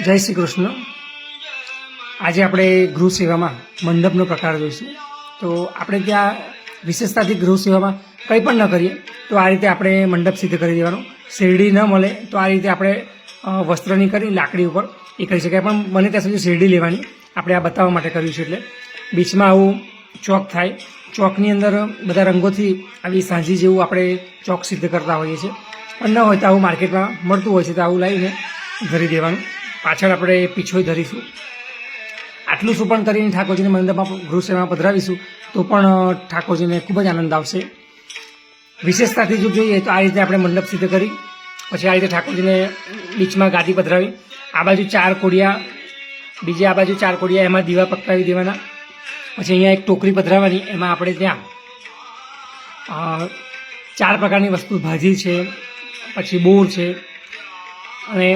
જય શ્રી કૃષ્ણ. આજે આપણે ગૃહ સેવામાં મંડપનો પ્રકાર જોઈશું. તો આપણે ત્યાં વિશેષતાથી ગૃહ સેવામાં કંઈ પણ ન કરીએ, તો આ રીતે આપણે મંડપ સિદ્ધ કરી દેવાનો. શેરડી ન મળે, તો આ રીતે આપણે વસ્ત્રની કરી લાકડી ઉપર એ કરી શકાય. પણ બને ત્યાં સુધી શેરડી લેવાની આપણે આ બતાવવા માટે કર્યું છે એટલે. બીચમાં આવું ચોક થાય. ચોકની અંદર બધા રંગોથી આવી સાંજી જેવું આપણે ચોક સિદ્ધ કરતા હોઈએ છીએ. પણ ન હોય તો આવું માર્કેટમાં મળતું હોય છે તો આવું લાવીને ધરી દેવાનું. પાછળ આપણે પીછોય ધરીશું. આટલું શું પણ કરીને ઠાકોરજીને મંડપમાં ગૃહસેવામાં પધરાવીશું, તો પણ ઠાકોરજીને ખૂબ જ આનંદ આવશે. વિશેષતાથી જો જોઈએ તો આ રીતે આપણે મંડપ સિદ્ધ કરી, પછી આ રીતે ઠાકોરજીને બીચમાં ગાદી પધરાવી. આ બાજુ ચાર કોડિયા, બીજી આ બાજુ ચાર કોડિયા, એમાં દીવા પકડાવી દેવાના. પછી અહીંયા એક ટોકરી પધરાવવાની એમાં આપણે ત્યાં ચાર પ્રકારની વસ્તુ, ભાજી છે, પછી બોર છે, અને